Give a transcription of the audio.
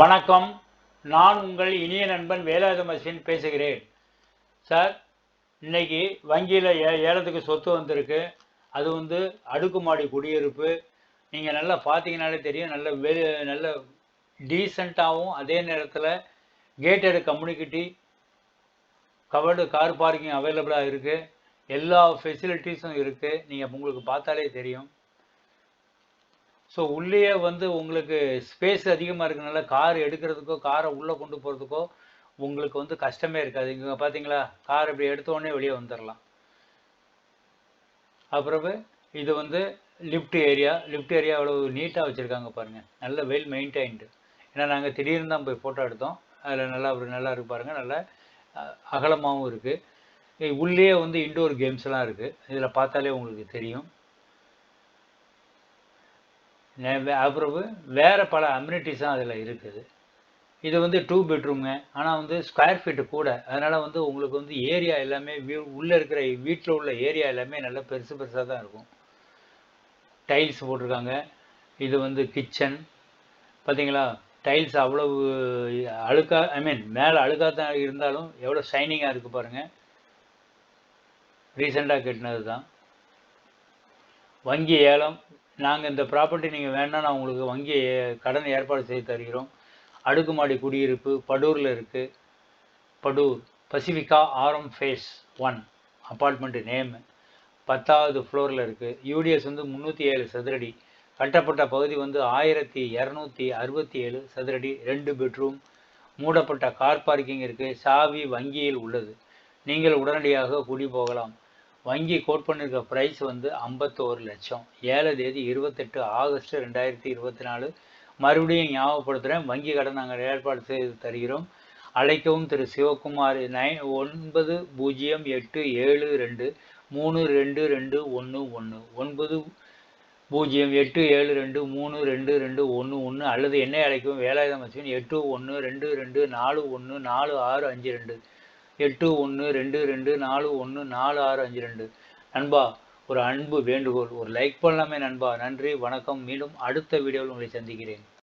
வணக்கம். நான் உங்கள் இனிய நண்பன் வேலாயுதமசின் பேசுகிறேன். சார் இன்னைக்கு வங்கியில் ஏ ஏலத்துக்கு சொத்து வந்திருக்கு. அது வந்து அடுக்குமாடி குடியிருப்பு. நீங்கள் நல்லா பார்த்தீங்கனாலே தெரியும். நல்ல வெ நல்ல டீசெண்டாகவும் அதே நேரத்தில் gated community covered car parking அவைலபிளாக இருக்குது எல்லா ஃபெசிலிட்டிஸும் இருக்குது நீங்கள் உங்களுக்கு பார்த்தாலே தெரியும். ஸோ உள்ளேயே வந்து உங்களுக்கு ஸ்பேஸ் அதிகமாக இருக்கனால கார் எடுக்கிறதுக்கோ காரை உள்ளே கொண்டு போகிறதுக்கோ உங்களுக்கு வந்து கஷ்டமே இருக்காது. இங்கே பார்த்தீங்களா? கார் இப்படி எடுத்தோடனே வெளியே வந்துடலாம் அப்புறவு இது வந்து லிஃப்ட் ஏரியா லிஃப்ட் ஏரியா அவ்வளோ நீட்டாக வச்சுருக்காங்க பாருங்கள் நல்ல வெல் மெயின்டைன்டு ஏன்னா நாங்கள் திடீர்னு தான் போய் ஃபோட்டோ எடுத்தோம். அதில் நல்லா ஒரு நல்லா இருக்கு பாருங்கள் நல்லா அகலமாகவும் இருக்குது உள்ளே வந்து இன்டோர் கேம்ஸ்லாம் இருக்குது இதில் பார்த்தாலே உங்களுக்கு தெரியும். அப்புறம் வேறு பல அம்யூனிட்டிஸும் அதில் இருக்குது. இது வந்து டூ பெட்ரூம்ங்க ஆனால் வந்து ஸ்கொயர் ஃபீட்டு கூட. அதனால் வந்து உங்களுக்கு வந்து ஏரியா எல்லாமே வீ உள்ளே இருக்கிற வீட்டில் உள்ள ஏரியா எல்லாமே நல்லா பெருசு பெருசாக தான் இருக்கும். டைல்ஸ் போட்டிருக்காங்க. இது வந்து கிச்சன் பார்த்தீங்களா டைல்ஸ் அவ்வளவு அழுக்கா ஐ மீன் மேலே அழுக்காக தான் இருந்தாலும் எவ்வளோ ஷைனிங்காக இருக்குது பாருங்கள் ரீசெண்டாக கட்டினது தான் வங்கி ஏலம். நாங்கள் இந்த ப்ராப்பர்ட்டி நீங்கள் வேணால் நான் உங்களுக்கு வங்கி கடன் ஏற்பாடு செய்து தருகிறோம். அடுக்குமாடி குடியிருப்பு படூரில் இருக்குது படூர் பசிஃபிகா ஆரம் ஃபேஸ் ஒன் அப்பார்ட்மெண்ட்டு நேமு பத்தாவது ஃப்ளோரில் இருக்குது யூடிஎஸ் வந்து முந்நூற்றி ஏழு சதுரடி. கட்டப்பட்ட பகுதி வந்து ஆயிரத்தி இரநூத்தி அறுபத்தி ஏழு சதுரடி ரெண்டு பெட்ரூம் மூடப்பட்ட கார் பார்க்கிங் இருக்குது சாவி வங்கியில் உள்ளது. நீங்கள் உடனடியாக குடி போகலாம். வங்கி கோட் பண்ணியிருக்க ப்ரைஸ் வந்து ஐம்பத்தோரு லட்சம். ஏழு தேதி இருபத்தெட்டு ஆகஸ்ட் ரெண்டாயிரத்தி இருபத்தி நாலு. மறுபடியும் ஞாபகப்படுத்துகிறேன் வங்கி கடன் நாங்கள் ஏற்பாடு செய்து தருகிறோம். அழைக்கவும் திரு சிவகுமார் நைன் ஒன்பது பூஜ்ஜியம் எட்டு ஏழு ரெண்டு மூணு ரெண்டு ரெண்டு ஒன்று ஒன்று ஒன்பது பூஜ்ஜியம் எட்டு ஏழு ரெண்டு மூணு ரெண்டு ரெண்டு ஒன்று ஒன்று அல்லது என்னை அழைக்கவும் வேலாயுதம் வச்சுன் எட்டு ஒன்று ரெண்டு ரெண்டு நாலு ஒன்று நாலு ஆறு அஞ்சு ரெண்டு. எட்டு ஒன்று ரெண்டு ரெண்டு நாலு ஒன்று நாலு ஆறு அஞ்சு ரெண்டு. நண்பா ஒரு அன்பு வேண்டுகோள் ஒரு லைக் பண்ணலாமே நண்பா. நன்றி வணக்கம். மீண்டும் அடுத்த வீடியோவில் உங்களை சந்திக்கிறேன்.